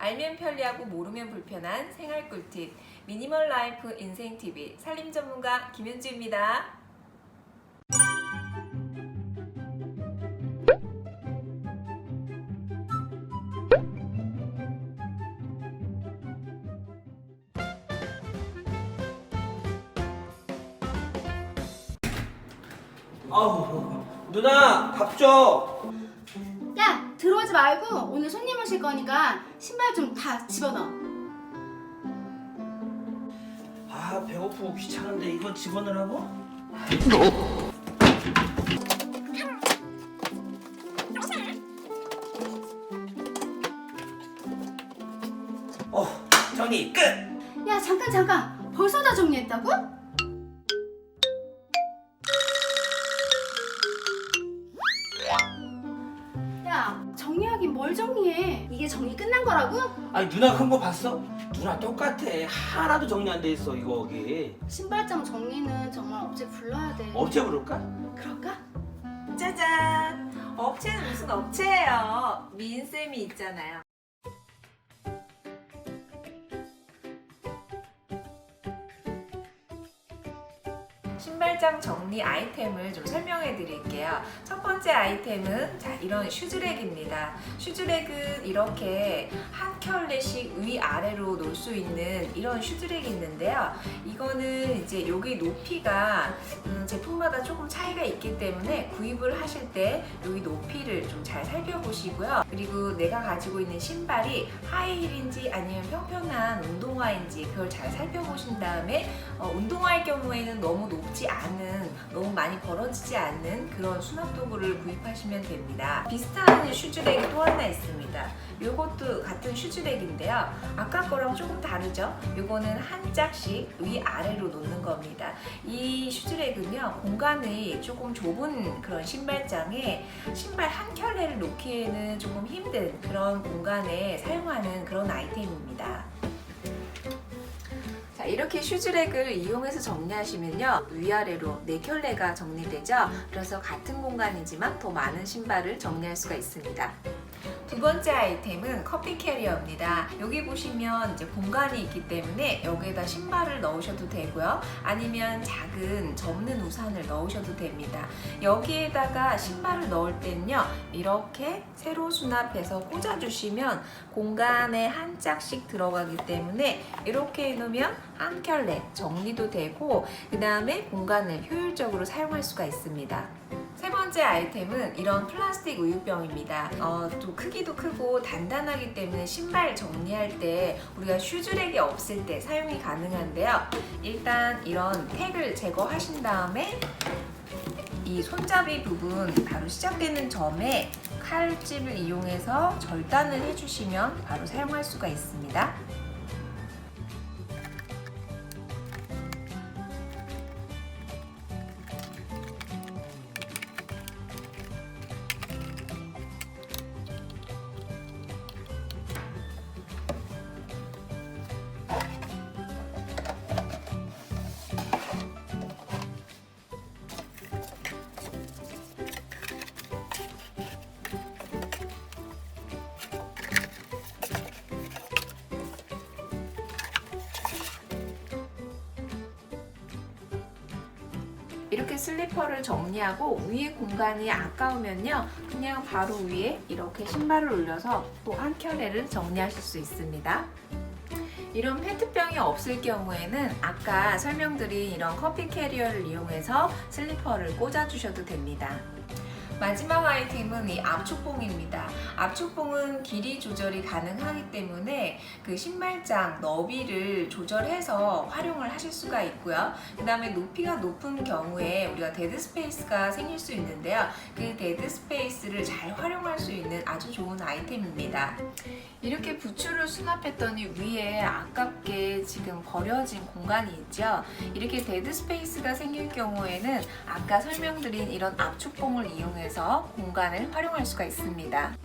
알면 편리하고 모르면 불편한 생활 꿀팁 미니멀 라이프 인생 TV 살림 전문가 김현주입니다. 아우 누나 밥 줘. 야 들어오지 말고 오늘 손님 오실 거니까 신발 좀 다 집어넣어 아 배고프고 귀찮은데 이거 집어넣으라고? 어 정리 끝. 야 잠깐 잠깐 벌써 다 정리했다고? 뭘 정리해 이게 정리 끝난 거라고? 아니 누나가 한거 봤어? 누나 똑같아. 하나도 정리 안 돼 있어 이거 여기. 신발장 정리는 정말 업체 불러야 돼 업체 부를까? 그럴까? 짜잔! 업체는 무슨 업체예요? 미인쌤이 있잖아요. 신발장 정리 아이템을 좀 설명해 드릴게요. 첫 번째 아이템은 자, 이런 슈즈렉입니다. 슈즈렉은 이렇게 한 켤레씩 위아래로 놓을 수 있는 이런 슈즈렉이 있는데요. 이거는 이제 여기 높이가 음, 제품마다 조금 차이가 있기 때문에 구입을 하실 때 여기 높이를 좀 잘 살펴보시고요. 그리고 내가 가지고 있는 신발이 하이힐인지 아니면 평평한 운동화인지 그걸 잘 살펴보신 다음에 어, 운동화일 경우에는 너무 높지 않은 너무 많이 벌어지지 않는 그런 수납 도구를 구입하시면 됩니다. 비슷한 슈즈렉이 또 하나 있습니다. 요것도 같은 슈즈렉인데요. 아까 거랑 조금 다르죠? 요거는 한 짝씩 위 아래로 놓는 겁니다. 이 슈즈렉은요, 공간이 조금 좁은 그런 신발장에 신발 한 켤레를 놓기에는 조금 힘든 그런 공간에 사용하는 그런 아이템입니다. 자, 이렇게 슈즈렉을 이용해서 정리하시면요. 위아래로 네 켤레가 정리되죠. 그래서 같은 공간이지만 더 많은 신발을 정리할 수가 있습니다. 두 번째 아이템은 커피 캐리어입니다. 여기 보시면 이제 공간이 있기 때문에 여기에다 신발을 넣으셔도 되고요. 아니면 작은 접는 우산을 넣으셔도 됩니다. 여기에다가 신발을 넣을 때는요. 이렇게 세로 수납해서 꽂아주시면 공간에 한 짝씩 들어가기 때문에 이렇게 해놓으면 한 켤레 정리도 되고 그 다음에 공간을 효율적으로 사용할 수가 있습니다. 세 번째 아이템은 이런 플라스틱 우유병입니다. 어, 또 크기도 크고 단단하기 때문에 신발 정리할 때 우리가 슈즈렉이 없을 때 사용이 가능한데요. 일단 이런 택을 제거하신 다음에 이 손잡이 부분 바로 시작되는 점에 칼집을 이용해서 절단을 해주시면 바로 사용할 수가 있습니다. 슬리퍼를 정리하고 위에 공간이 아까우면요. 그냥 바로 위에 이렇게 신발을 올려서 또 한 켤레를 정리하실 수 있습니다. 이런 페트병이 없을 경우에는 아까 설명드린 이런 커피 캐리어를 이용해서 슬리퍼를 꽂아 주셔도 됩니다 마지막 아이템은 이 압축봉입니다. 압축봉은 길이 조절이 가능하기 때문에 그 신발장 너비를 조절해서 활용을 하실 수가 있고요. 그 다음에 높이가 높은 경우에 우리가 데드 스페이스가 생길 수 있는데요. 그 데드 스페이스를 잘 활용할 수 있는 아주 좋은 아이템입니다. 이렇게 부추를 수납했더니 위에 아깝게 지금 버려진 공간이 있죠. 이렇게 데드 스페이스가 생길 경우에는 아까 설명드린 이런 압축봉을 이용해서 공간을 활용할 수가 있습니다.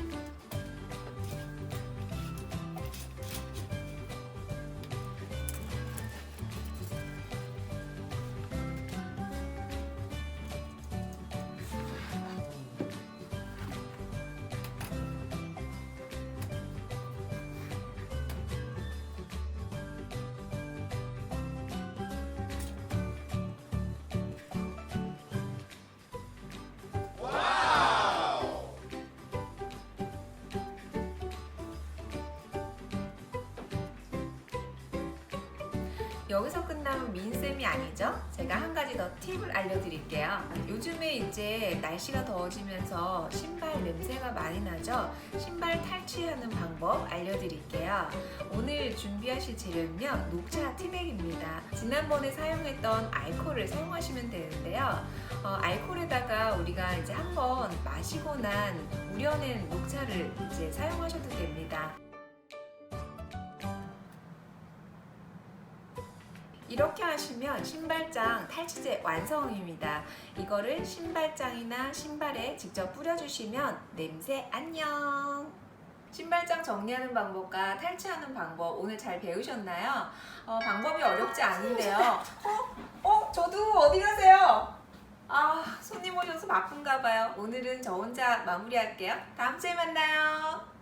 여기서 끝나면 민쌤이 아니죠? 제가 한 가지 더 팁을 알려드릴게요. 요즘에 이제 날씨가 더워지면서 신발 냄새가 많이 나죠? 신발 탈취하는 방법 알려드릴게요. 오늘 준비하실 재료는요, 녹차 티백입니다. 지난번에 사용했던 알코올을 사용하시면 되는데요. 어, 알코올에다가 우리가 이제 한번 마시고 난 우려낸 녹차를 이제 사용하셔도 됩니다. 이렇게 하시면 신발장 탈취제 완성입니다. 이거를 신발장이나 신발에 직접 뿌려주시면 냄새 안녕! 신발장 정리하는 방법과 탈취하는 방법 오늘 잘 배우셨나요? 어, 방법이 어렵지 않은데요. 어? 어? 저도 어디 가세요? 아, 손님 오셔서 바쁜가 봐요. 오늘은 저 혼자 마무리할게요. 다음 주에 만나요.